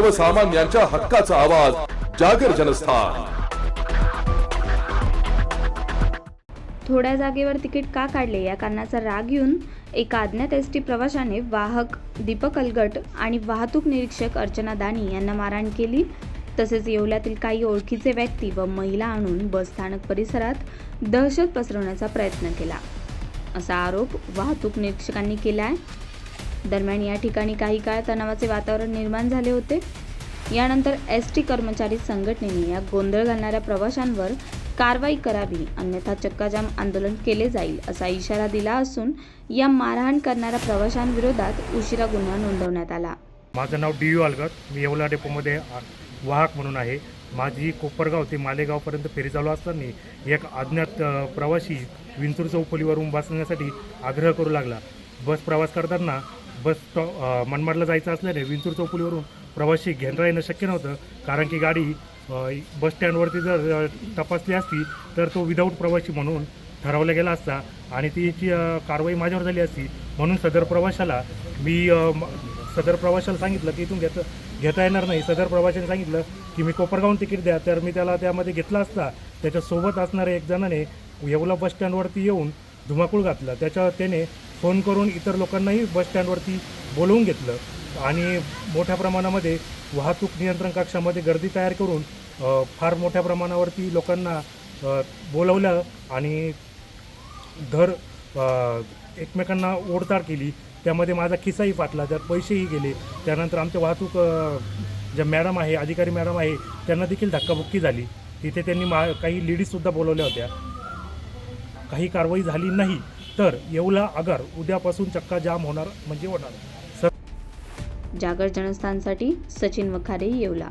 सर्वसामान्यांच्या हक्काचा आवाज जागर जनस्थान. थोड्या जागेवर तिकीट का काढले? या कारणाचा राग येऊन एका अज्ञात एस टी प्रवाशाने वाहक दीपक अलगट आणि वाहतूक निरीक्षक अर्चना दानी यांना मारहाण केली. तसेच येवल्यातील काही ओळखीचे व्यक्ती व महिला आणून बस स्थानक परिसरात दहशत पसरवण्याचा प्रयत्न केला. असा आरोप वाहतूक निरीक्षकांनी केला आहे दरम्यान या ठिकाणी काही काळ तणावाचे वातावरण निर्माण झाले होते. यानंतर एस टी कर्मचारी संघटनेने या गोंधळ घालणाऱ्या प्रवाशांवर कारवाई करावी अन्यथा चक्काजाम आंदोलन केले जाईल असा इशारा दिला असून या मारहाण करणाऱ्या प्रवाशांविरोधात उशिरा गुन्हा नोंदवण्यात आला. माझं नाव डी यू अलगत. मी येवला डेपोमध्ये वाहक म्हणून आहे. माझी कोपरगाव ते मालेगावपर्यंत फेरी चालू असताना एक अज्ञात प्रवाशी प्रवासी विंचूर चौफुलीवरून बसण्यासाठी आग्रह करू लागला. बस प्रवास करताना बस स्टॉप मनमाडला जायचं असल्याने विंचूर चौफुलीवरून प्रवासी घेणं येणं शक्य नव्हतं. कारण की गाडी बस स्टँडवरती जर तपासली असती तर तो विदाऊट प्रवासी म्हणून ठरवला गेला असता. आणि तिची कारवाई माझ्यावर झाली असती. म्हणून सदर प्रवाशाला मी सदर प्रवाशाला सांगितलं की इथून घेता घेता येणार नाही. सदर प्रवाशाने सांगितलं की मी कोपरगावून तिकीट द्या. तर मी त्याला त्यामध्ये घेतला असता. त्याच्यासोबत असणाऱ्या एक जणाने येवला बस स्टँडवरती येऊन धुमाकूळ घातला. त्याच्या त्याने फोन करून इतर लोकांनाही बस स्टँडवरती बोलवून घेतलं आणि मोठ्या प्रमाणामध्ये वाहतूक नियंत्रण कक्षामध्ये गर्दी तयार करून फार मोठ्या प्रमाणावरती लोकांना बोलवलं आणि धर एकमेकांना ओढताड केली. त्यामध्ये माझा खिसाही फाटला त्यात पैसेही गेले. त्यानंतर आमच्या वाहतूक ज्या मॅडम आहे अधिकारी मॅडम आहे त्यांना देखील धक्काबुक्की झाली. तिथे त्यांनी मा काही लेडीजसुद्धा बोलवल्या होत्या. काही कारवाई झाली नाही तर येवला आगार उद्यापासून चक्का जाम होणार म्हणजे होणार. जागर जनस्थानसाठी सचिन वखारे येवला.